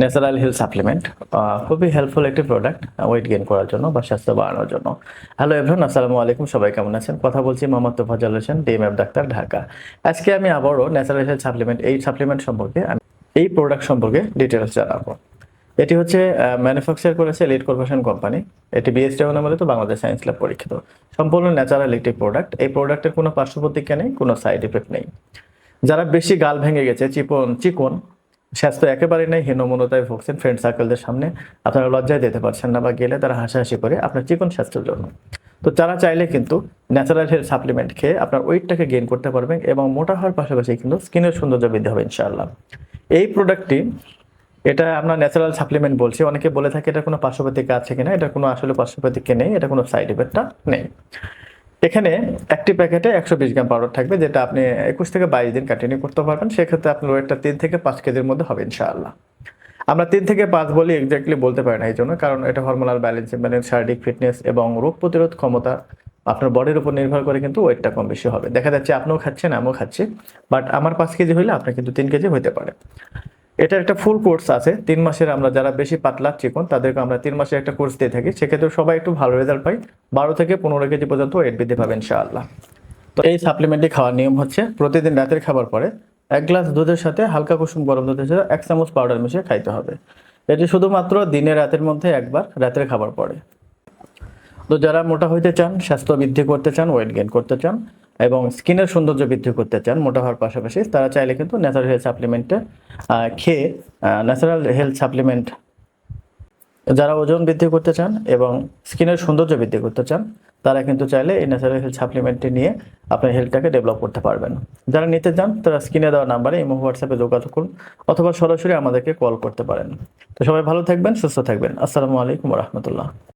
Natural heal supplement খুবই helpful একটি product weight gain করার জন্য বা স্বাস্থ্য বাড়ানোর জন্য। হ্যালো এভরিওয়ান আসসালামু আলাইকুম, সবাই কেমন আছেন? কথা বলছি মোহাম্মদ তোফাজ্জল হোসেন ডিএমএফ ডাক্তার ঢাকা। আজকে আমি আবারও ন্যাচারাল হেলথ সাপ্লিমেন্ট এই সাপ্লিমেন্ট সম্পর্কে আমি এই প্রোডাক্ট সম্পর্কে ডিটেলস জানাব। এটি হচ্ছে ম্যানুফ্যাকচার করেছে লিড কর্পোরেশন কোম্পানি এটি বিএসটি অনুমোদিত বাংলাদেশ সায়েন্স ল্যাব পরীক্ষিত। সম্পূর্ণ ন্যাচারাল একটি প্রোডাক্ট এই প্রোডাক্টের কোনো পার্শ্ব প্রতিক্রিয়া নেই, কোনো সাইড এফেক্ট নেই। যারা বেশি গাল ভেঙে গেছে চিকন চিকন স্বাস্থ্য একেবারেই নেই হীনমনতায় ভুগছেন ফ্রেন্ড সার্কেলদের সামনে। আপনারা লজ্জায় যেতে পারছেন না বা গেলে তারা হাসাহাসি করে আপনার চিকন স্বাস্থ্যের জন্য। তো তারা চাইলে কিন্তু ন্যাচারাল হেলথ সাপ্লিমেন্ট খেয়ে আপনার ওয়েটটাকে গেইন করতে পারবেন এবং মোটা হওয়ার পাশাপাশি কিন্তু স্কিনের সৌন্দর্য বৃদ্ধি হবে, ইনশাআল্লাহ। এই প্রোডাক্টটি এটা আমরা ন্যাচারাল সাপ্লিমেন্ট বলছি। অনেকে বলে থাকে, এটা কোনো পার্শ্বপ্রতিক্রিয়া আছে কিনা? এটা কোনো আসলে পার্শ্বপ্রতিক্রিয়া নেই, এটা কোনো সাইড এফেক্টটা নেই। এখানে একটি প্যাকেটে একশো বিশ গ্রাম পাউডার থাকবে, যেটা আপনি একুশ থেকে বাইশ দিন কন্টিনিউ করতে পারবেন। সেক্ষেত্রে আপনার ওয়েটটা তিন থেকে পাঁচ কেজির মধ্যে হবে, ইনশাআল্লাহ। আমরা তিন থেকে পাঁচ বলি এক্স্যাক্টলি বলতে পারি না এই জন্য, কারণ এটা হরমোনাল ব্যালেন্স মানে শারীরিক ফিটনেস এবং রোগ প্রতিরোধ ক্ষমতা আপনার বডির উপর নির্ভর করে কিন্তু ওয়েটটা কম বেশি হবে। দেখা যাচ্ছে আপনিও খাচ্ছেন, আমিও খাচ্ছি বাট আমার পাঁচ কেজি হইলে আপনার কিন্তু তিন কেজি হতে পারে। এটার একটা ফুল কোর্স আছে। তিন মাসের আমরা যারা বেশি পাতলা চিকন, তাদেরকে আমরা তিন মাসের একটা কোর্স দিয়ে থাকি। সেক্ষেত্রে সবাই একটু ভালো রেজাল্ট পাই। বারো থেকে পনেরো কেজি পর্যন্ত ওয়েট বৃদ্ধি পাবেন ইনশাআল্লাহ। তো এই সাপ্লিমেন্টটি খাওয়ার নিয়ম হচ্ছে, প্রতিদিন রাতের খাবার পরে এক গ্লাস দুধের সাথে হালকা কুসুম গরম দুধের সাথে এক চামচ পাউডার মিশিয়ে খাইতে হবে। এটি শুধুমাত্র দিনে রাতের মধ্যে একবার রাতের খাবার পরে। তো যারা মোটা হইতে চান, স্বাস্থ্য বৃদ্ধি করতে চান ওয়েট গেইন করতে চান এবং স্কিনের সৌন্দর্য বৃদ্ধি করতে চান, মোটা হওয়ার পাশাপাশি তারা চাইলে কিন্তু ন্যাচারাল হেলথ সাপ্লিমেন্টে খেয়ে ন্যাচারাল হেলথ সাপ্লিমেন্ট যারা ওজন বৃদ্ধি করতে চান এবং স্কিনের সৌন্দর্য বৃদ্ধি করতে চান, তারা কিন্তু চাইলে এই ন্যাচারাল হেলথ সাপ্লিমেন্টটি নিয়ে আপনার হেলথটাকে ডেভেলপ করতে পারবেন। যারা নিতে চান, তারা স্ক্রিনে দেওয়া নাম্বারে ইমো, হোয়াটসঅ্যাপে যোগাযোগ করুন অথবা সরাসরি আমাদেরকে কল করতে পারেন। তো সবাই ভালো থাকবেন, সুস্থ থাকবেন। আসসালামু আলাইকুম রহমতুল্লাহ।